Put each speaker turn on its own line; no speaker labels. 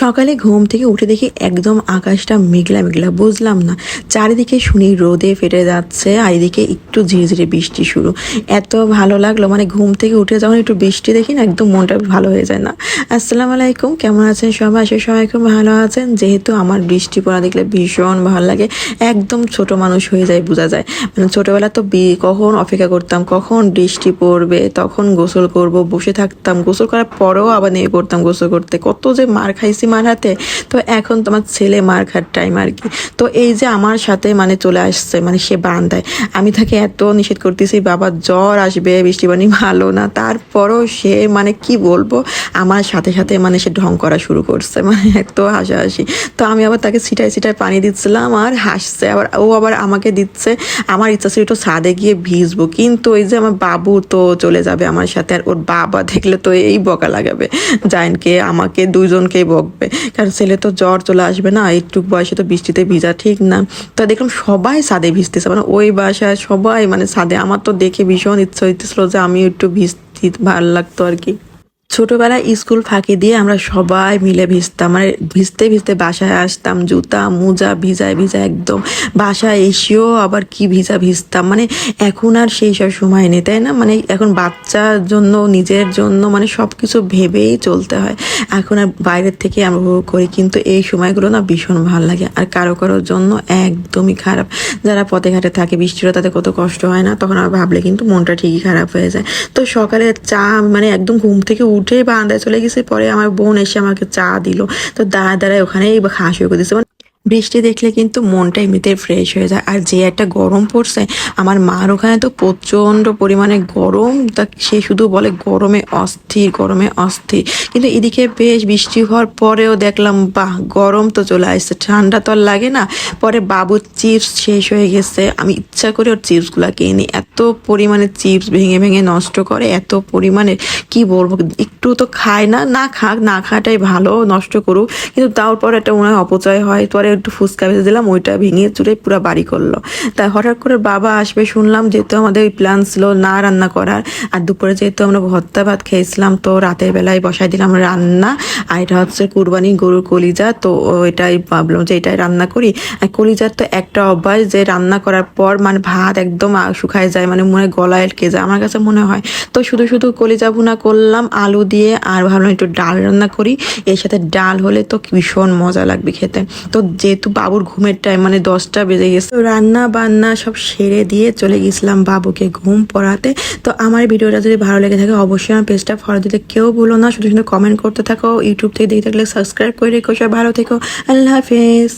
সকালে ঘুম থেকে উঠে দেখি একদম আকাশটা মেঘলা মেঘলা, বুঝলাম না। চারিদিকে শুনি রোদে ফেটে যাচ্ছে, আর এদিকে একটু ধীরে ধীরে বৃষ্টি শুরু। এত ভালো লাগল মানে ঘুম থেকে উঠে যখন একটু বৃষ্টি দেখি না, একদম মনটা ভালো হয়ে যায় না। আসসালামু আলাইকুম, কেমন আছেন সবাই? সে সবাই খুব ভালো আছেন। যেহেতু আমার বৃষ্টি পড়া দেখলে ভীষণ ভালো লাগে, একদম ছোট মানুষ হয়ে যায়, বোঝা যায়। মানে ছোটবেলা তো কখন অপেক্ষা করতাম, কখন বৃষ্টি পড়বে, তখন গোসল করব, বসে থাকতাম। গোসল করার পরেও আবার নেমে পড়তাম গোসল করতে। কত যে মার খাইছি মার হাতে, তো এখন তোমার ছেলে মার খার টাইম আর কি। তো এই যে আমার সাথে মানে চলে আসছে মানে সে বান্ধায় আমি তাকে এত নিষেধ করতেছি, বাবা জ্বর আসবে, বৃষ্টি পানি ভালো না, তারপরও সে মানে কি বলব, আমার সাথে সাথে মানে সে ঢং করা শুরু করছে মানে এত হাসাহাসি। তো আমি আবার তাকে ছিটায় ছিটায় পানি দিচ্ছিলাম, আর হাসছে, আবার ও আবার আমাকে দিচ্ছে, আমার ইচ্ছা ছিল একটু ছাদে গিয়ে ভিজবো, কিন্তু ওই যে আমার বাবু তো চলে যাবে আমার সাথে, আর ওর বাবা দেখলে তো এই বকা লাগাবে, জাইনকে, আমাকে, দুইজনকেই বকবে কারণ ছেলে তো জ্বর চলে আসবে না, একটু বয়সে তো বৃষ্টিতে ভিজা, ঠিক না? তো দেখলাম সবাই সাদে ভিজতেছে। মানে ওই বাসায় সবাই মানে সাদে আমার তো দেখে ভীষণ ইচ্ছা হইতেছিল যে আমি একটু ভিজতে ভালো লাগতো আর কি। ছোটবেলায় স্কুল ফাঁকি দিয়ে আমরা সবাই মিলে ভিজতাম। মানে ভিজতে ভিজতে বাসায় আসতাম, জুতা, মোজা ভিজায় ভিজা একদম বাসায় এসেও আবার কি ভিজা ভিজতাম। মানে এখন আর সেই সব সময় নেই, তাই না? মানে এখন বাচ্চার জন্য, নিজের জন্য মানে সব কিছু ভেবেই চলতে হয়। এখন আর বাইরের থেকে আমরা উপভোগ করি, কিন্তু এই সময়গুলো না ভীষণ ভালো লাগে। আর কারও কারোর জন্য একদমই খারাপ। যারা পথে ঘাটে থাকে বৃষ্টিটা তাদের কত কষ্ট হয় না? তখন আর ভাবলে কিন্তু মনটা ঠিকই খারাপ হয়ে যায়। তো সকালে চা মানে একদম ঘুম থেকে উঠে বারান্দায় চলে গেছে, পরে আমার বোন এসে আমাকে চা দিল। তো দাঁড়ায় দাঁড়ায় ওখানেই খাওয়া শুরু করে দিচ্ছে বৃষ্টি দেখলে কিন্তু মনটা এমনিতে ফ্রেশ হয়ে যায়। আর যে একটা গরম পড়ছে, আমার মার ওখানে তো প্রচণ্ড পরিমাণে গরম। তা সে শুধু বলে গরমে অস্থির গরমে অস্থির। কিন্তু এদিকে বেশ বৃষ্টি হওয়ার পরেও দেখলাম, বাহ, গরম তো চলে আসছে। ঠান্ডা তো আর লাগে না। পরে বাবুর চিপস শেষ হয়ে গেছে। আমি ইচ্ছা করে ওর চিপসগুলো কিনি এত পরিমাণে চিপস ভেঙে ভেঙে নষ্ট করে, এত পরিমাণে, কি বলব, একটু তো খায় না না খাক, না খাওয়াটাই ভালো, নষ্ট করুক। কিন্তু তারপর একটা মনে হয় অপচয় হয়। পরে একটু ফুচকা ভেজে দিলাম, ওইটা ভেঙে চুরে পুরো বাড়ি করল। তাই হঠাৎ করে বাবা আসবে, শুনলাম যেহেতু আমাদের ওই প্ল্যান ছিল না রান্না করার, আর দুপুরে যেহেতু আমরা ভর্তা ভাত খেয়েছিলাম, তো রাতের বেলায় বসাই দিলাম রান্না আর এটা হচ্ছে কুরবানি গরুর কলিজা, তো এটাই ভাবলাম যে এটাই রান্না করি। আর কলিজার তো একটা অভ্যাস যে রান্না করার পর মানে ভাত একদম শুকায় যায় মানে মনে গলায় আটকে যায়, আমার কাছে মনে হয়। তো শুধু শুধু কলিজা ভুনা করলাম, আলু দিয়ে, আর ভাবলাম একটু ডাল রান্না করি। এর সাথে ডাল হলে তো ভীষণ মজা লাগবে খেতে। তো যেহেতু বাবুর ঘুমের টাইম মানে দশটা বেজে গেছে, তো রান্না বান্না সব সেরে দিয়ে চলে গেছিলাম বাবুকে ঘুম পড়াতে। তো আমার ভিডিওটা যদি ভালো লেগে থাকে, অবশ্যই আমার পেজটা ফলো দিতে কেউ বলো না। শুধু শুধু কমেন্ট করতে থাকো ইউটিউব থেকে দেখে থাকলে সাবস্ক্রাইব করে রেখো। সবাই ভালো থেকো। আল্লাহ হাফেজ।